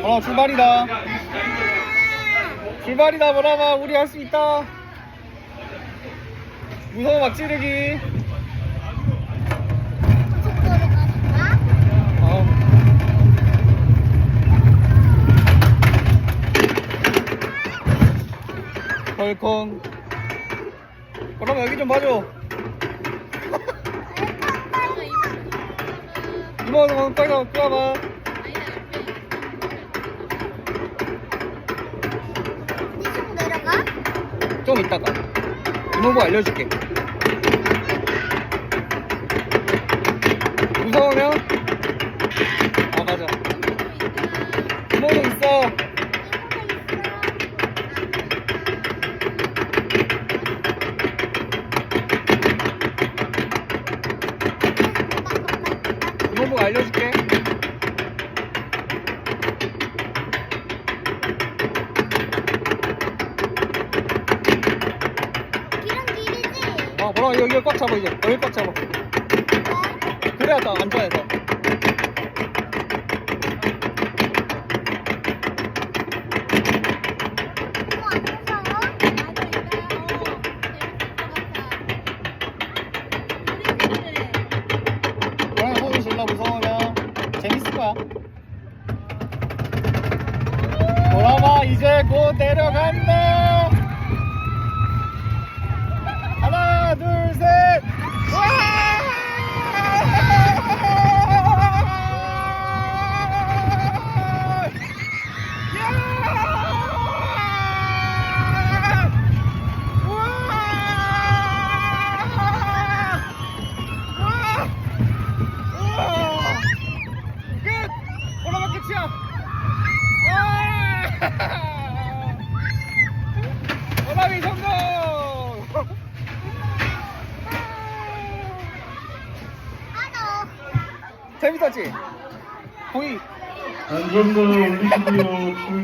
어 출발이다. 출발이다 보라마. 우리 할 수 있다. 무서워 막 찌르기. 헐콩. 보라마 여기 좀 봐줘. 이모는 빨리 와, 끌어봐 이쪽 내려가? 좀 이따가. 이모부 알려줄게. 무서우면? 아 맞아. 이모도 있어. 이모부가 알려줄게 아 뭐라 여기 꽉 잡아 이제. 여기 꽉 잡아. 그래야 더안 무서워? 그냥 소리 질러 무서우면 재밌을 거야. 돌아봐 이제 곧 내려간다 와! 오라미 성공! 아, 재밌었지? 거의 안전도 올리시고요.